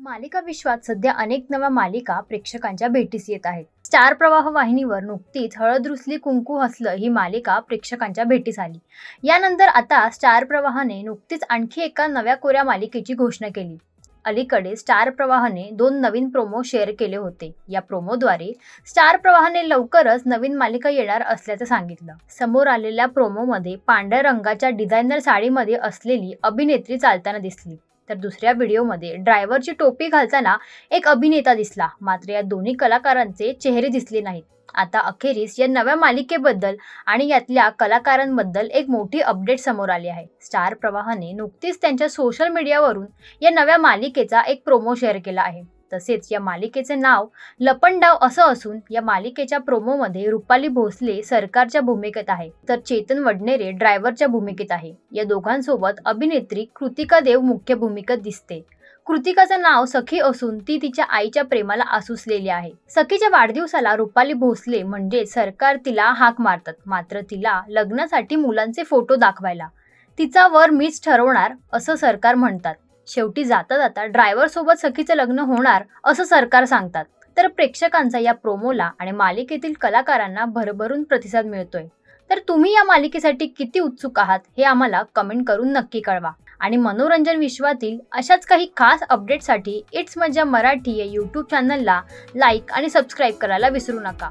मालिका विश्वात सध्या अनेक नव्या मालिका प्रेक्षकांच्या भेटीस येत आहेत. स्टार प्रवाह वाहिनीवर नुकतीच हळद रुसली कुंकू हसलं ही मालिका प्रेक्षकांच्या भेटीस आली. यानंतर आता स्टार प्रवाहाने नुकतीच आणखी एका नव्या कोऱ्या मालिकेची घोषणा केली. अलीकडे स्टार प्रवाहाने दोन नवीन प्रोमो शेअर केले होते. या प्रोमोद्वारे स्टार प्रवाहाने लवकरच नवीन मालिका येणार असल्याचं सांगितलं. समोर आलेल्या प्रोमोमध्ये पांढऱ्या रंगाच्या डिझायनर साडीमध्ये असलेली अभिनेत्री चालताना दिसली. तर दुसऱ्या व्हिडिओमध्ये ड्रायव्हरची टोपी घालताना एक अभिनेता दिसला. मात्र या दोन्ही कलाकारांचे चेहरे दिसले नाहीत. आता अखेरीस या नव्या मालिकेबद्दल आणि यातल्या कलाकारांबद्दल एक मोठी अपडेट समोर आली आहे. स्टार प्रवाहाने नुकतीच त्यांच्या सोशल मीडियावरून या नव्या मालिकेचा एक प्रोमो शेअर केला आहे. तसेच या मालिकेचे नाव लपंडाव असं असून या मालिकेच्या प्रोमोमध्ये रुपाली भोसले सरकारच्या भूमिकेत आहे तर चेतन वडनेरे ड्रायव्हरच्या भूमिकेत आहे. या दोघांसोबत अभिनेत्री कृतिका देव मुख्य भूमिकेत दिसते. कृतिकाचं नाव सखी असून ती तिच्या आईच्या प्रेमाला आसुसलेली आहे. सखीच्या वाढदिवसाला रुपाली भोसले म्हणजे सरकार तिला हाक मारतात मात्र तिला लग्नासाठी मुलांचे फोटो दाखवायला. तिचा वर मीच ठरवणार असं सरकार म्हणतात. शेवटी जाता जाता ड्रायव्हर सोबत सखीचं लग्न होणार असं सरकार सांगतात. तर प्रेक्षकांचा या प्रोमोला आणि मालिकेतील कलाकारांना भरभरून प्रतिसाद मिळतोय. तर तुम्ही या मालिकेसाठी किती उत्सुक आहात हे आम्हाला कमेंट करून नक्की कळवा. आणि मनोरंजन विश्वातील अशाच काही खास अपडेटसाठी इट्स मजा मराठी या यूट्यूब चॅनलला लाईक आणि सबस्क्राईब करायला विसरू नका.